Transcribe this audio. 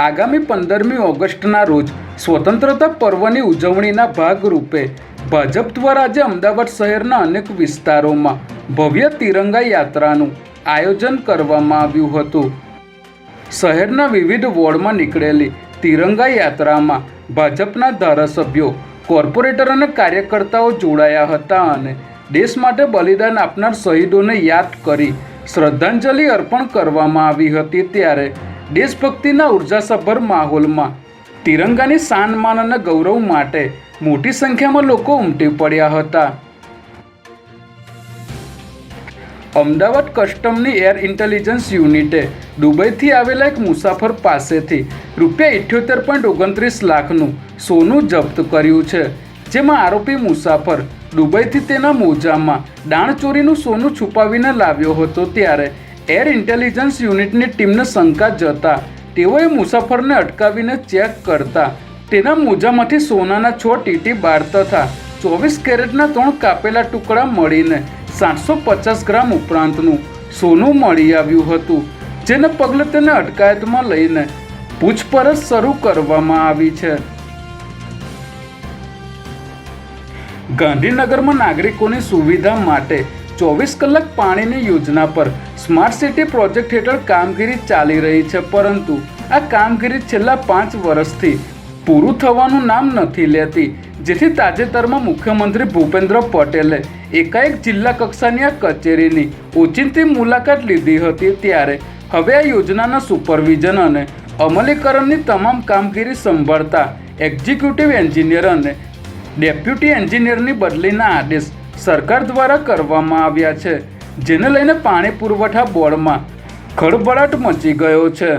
આગામી પંદરમી ઓગસ્ટના રોજ સ્વતંત્રતા પર્વની ઉજવણીના ભાગરૂપે ભાજપ દ્વારા આજે અમદાવાદ શહેરના અનેક વિસ્તારોમાં ભવ્ય તિરંગા યાત્રાનું આયોજન કરવામાં આવ્યું હતું. શહેરના વિવિધ વોર્ડમાં નીકળેલી તિરંગા યાત્રામાં ભાજપના ધારાસભ્યો, કોર્પોરેટર અને કાર્યકર્તાઓ જોડાયા હતા અને દેશ માટે બલિદાન આપનાર શહીદોને યાદ કરી શ્રદ્ધાંજલિ અર્પણ કરવામાં આવી હતી ત્યારે દેશભક્તિના ઉર્જાસભર માહોલમાં. તિરંગાની શાન માન અને ગૌરવ માટે મોટી સંખ્યામાં લોકો ઉમટી પડ્યા હતા. અમદાવાદ કસ્ટમની એર ઇન્ટેલિજન્સ યુનિટે દુબઈથી આવેલા એક મુસાફર પાસેથી રૂપિયા ઇઠ્યોતેર પોઈન્ટ ઓગણત્રીસ લાખનું સોનું જપ્ત કર્યું છે, જેમાં આરોપી મુસાફર દુબઈથી તેના મોજામાં દાણચોરીનું સોનું છુપાવીને લાવ્યો હતો ત્યારે એર ઇન્ટેલિજન્સ યુનિટની ટીમને શંકા જતા. તેઓએ મુસાફરને અટકાવીને ચેક કરતા. તેના મોજામાંથી સોનાના છ ટીટી બાર તથા ચોવીસ કેરેટના ત્રણ કાપેલા ટુકડા મળીને સાતસો પચાસ ગ્રામ ઉપરાંતનું સોનું મળી આવ્યું હતું, જેને પગલે તેને અટકાયતમાં લઈને પૂછપરછ શરૂ કરવામાં આવી છે. ગાંધીનગરમાં નાગરિકોની સુવિધા માટે ચોવીસ કલાક પાણીની યોજના પર. સ્માર્ટ સિટી પ્રોજેક્ટ હેઠળ કામગીરી ચાલી રહી છે, પરંતુ આ કામગીરી છેલ્લા પાંચ વર્ષથી પૂરું થવાનું નામ નથી લેતી, જેથી તાજેતરમાં મુખ્યમંત્રી ભૂપેન્દ્ર પટેલે એકાએક જિલ્લા કક્ષાની આ કચેરીની ઓચિંતી મુલાકાત લીધી હતી ત્યારે હવે આ યોજનાના સુપરવિઝન અને અમલીકરણની તમામ કામગીરી સંભાળતા એક્ઝિક્યુટિવ એન્જિનિયર અને ડેપ્યુટી એન્જિનિયરની બદલીના આદેશ સરકાર દ્વારા કરવામાં આવ્યા છે જેને લઈને પાણી પુરવઠા બોર્ડમાં ખળભળાટ મચી ગયો છે.